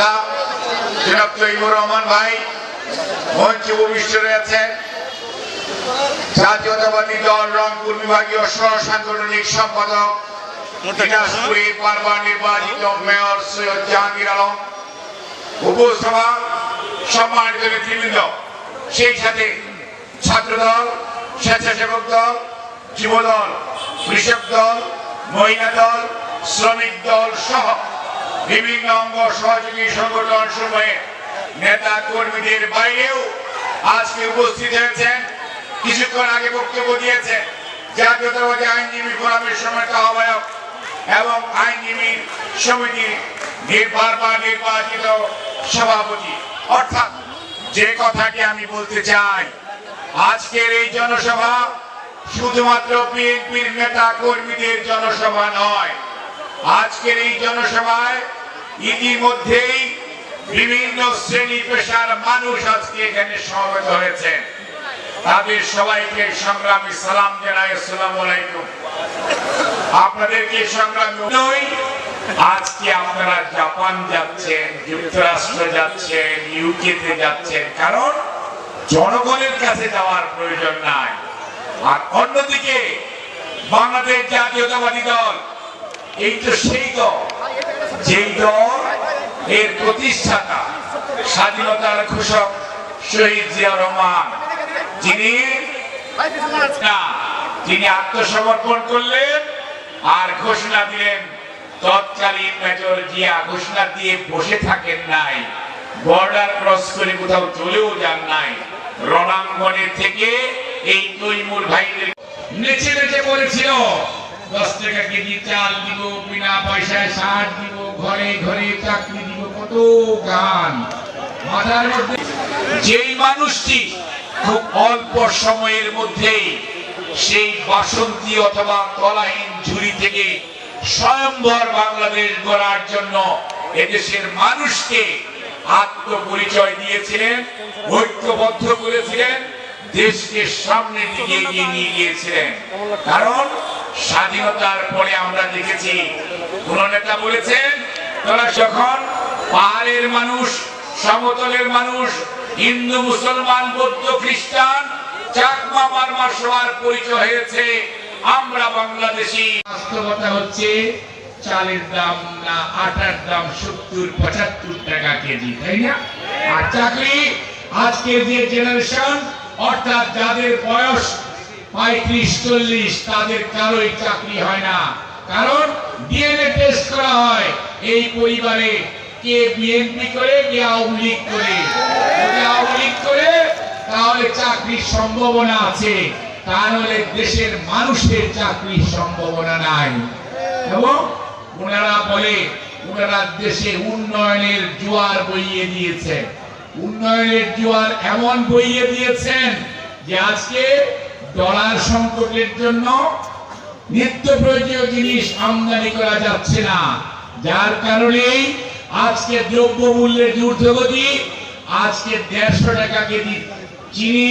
নেতা জনাব রহমান ভাই মঞ্চে উপবিষ্ট রয়েছেন জাতীয়তাবাদী দল রংপুর বিভাগীয় সহ সাংগঠনিক সম্পাদক দিনাজপুরের বারবার নির্বাচিত মেয়র সৈয়দ জাহাঙ্গীর আলম উপসভা সম্মানিত নেতৃবৃন্দ সেই সাথে ছাত্রদল স্বেচ্ছাসেবক দল যুবদল কৃষক দল মহিলা দল শ্রমিক দল সহ বিভিন্ন অঙ্গ সহযোগী সংগঠন সমূহে নেতা কর্মীদের বাইরেও আজকে উপস্থিত হয়েছেন। কিছুক্ষণ আগে বক্তব্য দিয়েছেন জাতীয়তাবাদী আইনজীবী ফোরামের সময় আহ্বায়ক এবং আইনজীবী সমিতির নির্বারবার নির্বাচিত সভাপতি। অর্থাৎ যে কথাটি আমি বলতে চাই, আজকের এই জনসভা শুধুমাত্র বিএনপির নেতা কর্মীদের জনসভা নয়, আজকের এই জনসভায় ইতিমধ্যেই বিভিন্ন শ্রেণি পেশার মানুষ আজকে এখানে সমবেত হয়েছেন তাদের সবাইকে সংগ্রামী সালাম জানাই, আসসালামু আলাইকুম। আপনাদেরকে সংগ্রামী নই, আজকে আপনারা জাপান যাচ্ছেন, যুক্তরাষ্ট্র যাচ্ছেন, ইউকেতে যাচ্ছেন, কারণ জনগণের কাছে যাওয়ার প্রয়োজন নাই। আর অন্যদিকে বাংলাদেশ জাতীয়তাবাদী দল, এই তো সেই দল। যেই দল এর প্রতিষ্ঠাতা, স্বাধীনতার ঘোষক শহীদ জিয়া রহমান। যিনি তিনি আত্মসমর্পণ করলেন আর ঘোষণা দিলেন, তৎকালীন মেজর জিয়া ঘোষণা দিয়ে বসে থাকেন নাই, বর্ডার ক্রস করে কোথাও চলেও যান নাই। রণাঙ্গনে থেকে এই তৈমুর ভাইদের নেচে নেচে বলেছিল দশ টাকা কেজি চাল দিব, বিনা পয়সায় সার দিব, ঘরে ঘরে চাকরি দিব, কত গান। মাথার মধ্যে যেই মানুষটি খুব অল্প সময়ের মধ্যেই সেই বাসন্তী অথবা তলাহীন ঝুড়ি থেকে স্বয়ংবর বাংলাদেশ গড়ার জন্য এদেশের মানুষকে আত্মপরিচয় দিয়েছিলেন, ঐক্যবদ্ধ করেছিলেন, দেশকে সামনে দিকে এগিয়ে নিয়ে গিয়েছিলেন। কারণ স্বাধীনতার পরে আমরা দেখেছি। কোন নেতা বলেছেন, তোরা যখন পাহাড়ের মানুষ, সমতলের মানুষ, হিন্দু, মুসলমান, বৌদ্ধ, খ্রিস্টান, চাকমা, মারমা সবার পরিচয় হয়েছে, আমরা বাংলাদেশি। বাস্তবতা হচ্ছে, চালের দাম না, আটার দাম সত্তর, পঁচাত্তর টাকা কেজি, তাই না? আর চাকরি আজকের যে জেনারেশন, অর্থাৎ যাদের বয়স পঁয়ত্রিশ, চল্লিশ, তাদের কারোই চাকরি হয় না। কারণ ডিএনএ টেস্ট করা হয় এই পরিবারে। কে বিএনপি করে, কে আওয়ামী লীগ করে। আওয়ামী লীগ করে, তাহলে চাকরির সম্ভাবনা আছে। তাহলে দেশের মানুষের চাকরির সম্ভাবনা নাই। এবং ওনারা বলে, ওনারা দেশে উন্নয়নের জোয়ার বইয়ে দিয়েছেন। উন্নয়নের জোয়ার এমন বইয়ে দিয়েছেন যে আজকে ডলার সংকটের জন্য নিত্য প্রয়োজনীয় জিনিস আমদানি করা যাচ্ছে না। যার কারণে আজকে দ্রব্য মূল্যের ঊর্ধ্বগতি, আজকে দেড়শো টাকা কেজি চিনি,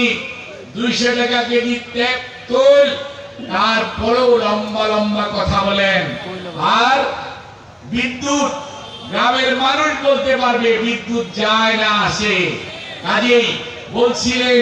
দুইশো টাকা কেজি তেল, তারপরেও লম্বা লম্বা কথা বলেন। আর বিদ্যুৎ, গ্রামের মানুষ বলতে পারবে বিদ্যুৎ যায় না আসে। কাজেই বলছিলেন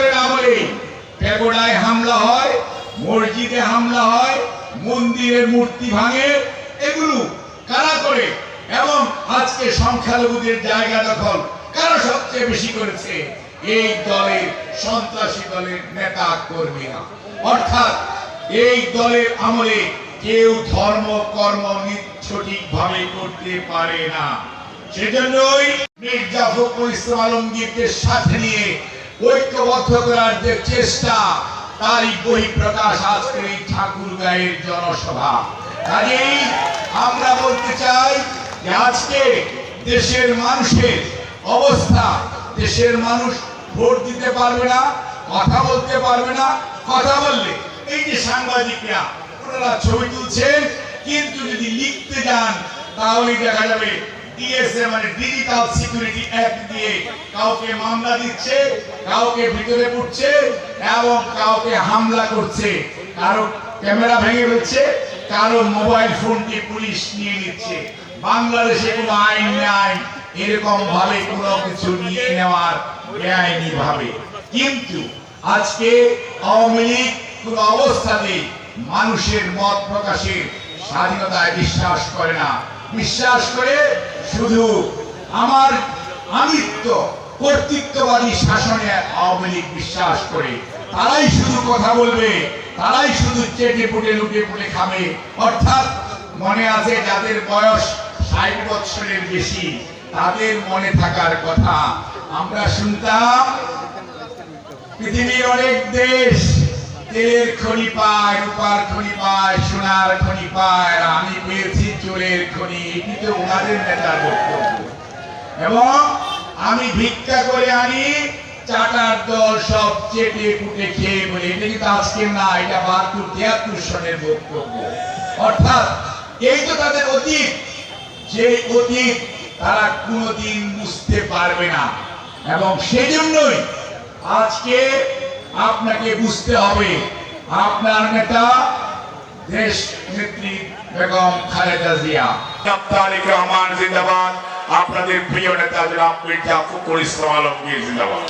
আমলে পেগোড়ায় হামলা হয়, মসজিদে হামলা হয়, মন্দিরের মূর্তি ভাঙে। এগুলো কারা করে? এবং আজকে সংখ্যালঘুদের জায়গা দখল কারা সবচেয়ে বেশি করেছে? এই দলের সন্ত্রাসী দলের নেতা কর্মীরা। অর্থাৎ এই দলের আমলে কেউ ধর্ম, কর্ম সঠিক ভাবে করতে পারে না। সেজন্যই মির্জা ফখরুল ইসলাম আলমগীরকে সাথে নিয়ে ঐক্যবদ্ধ করার যে চেষ্টা, তারই বই প্রকাশ আজকের এই ঠাকুর গায়ের জনসভা। কাজেই আমরা বলতে চাই আজকে দেশের মানুষের অবস্থা, দেশের মানুষ ভোট দিতে পারবে না, কথা বলতে পারবে না, কথা বললে এই যে সাংবাদিকরা, ওনারা ছবি তুলছেন, কিন্তু যদি লিখতে যান, তাহলে দেখা যাবে ডিএসএ মানে ডিজিটাল সিকিউরিটি অ্যাক্ট দিয়ে। কাউকে মামলা দিচ্ছে, কাউকে ভিতরে পড়ছে এবং কাউকে হামলা করছে। কারও ক্যামেরা ভেঙে ফেলছে, কারও মোবাইল ফোনটি পুলিশ নিয়ে নিচ্ছে। বাংলাদেশে কোনো আইন নাই, এরকম ভাবে কোনো কিছু নিয়ে নেওয়ার বেআইনি ভাবে। কিন্তু আজকে আওয়ামী লীগ কোন অবস্থাতেই মানুষের মত প্রকাশের স্বাধীনতায় বিশ্বাস করে না। বিশ্বাস করে শুধু আমার আমিত্ব কর্তৃত্ববাদী শাসনে আওয়ামী লীগ বিশ্বাস করে। তারাই শুধু কথা বলবে, তারাই শুধু চেটে পুটে লুটে পুটে খাবে। অর্থাৎ মনে আছে যাদের বয়স ষাট বছরের বেশি, তাদের মনে থাকার কথা। আমরা শুনতাম, পৃথিবীর অনেক দেশ তেলের খনি পায়, রূপার খনি পায়, সোনার খনি পায় আমি পেয়েছি চোরের খনি। এটি তো ওনাদের নেতার বক্তব্য। এবং আমি ভিক্ষা করে আনি, চাটার দল সব চেটে কুটে খেয়ে বলে, এটা কিন্তু আজকে না, এটা বাহাত্তর, তিয়াত্তর সনের বক্তব্য। অর্থাৎ এই তো তাদের অতীত যে অতীত তারা কোনোদিন বুঝতে পারবে না। এবং সেজন্যই আজকে আপনাকে বুঝতে হবে। আপনার নেতা দেশ নেত্রী বেগম খালেদা জিয়া। রহমান জিন্দাবাদ। আপনাদের প্রিয় নেতা জনাব মির্জা ফখরুল জিন্দাবাদ।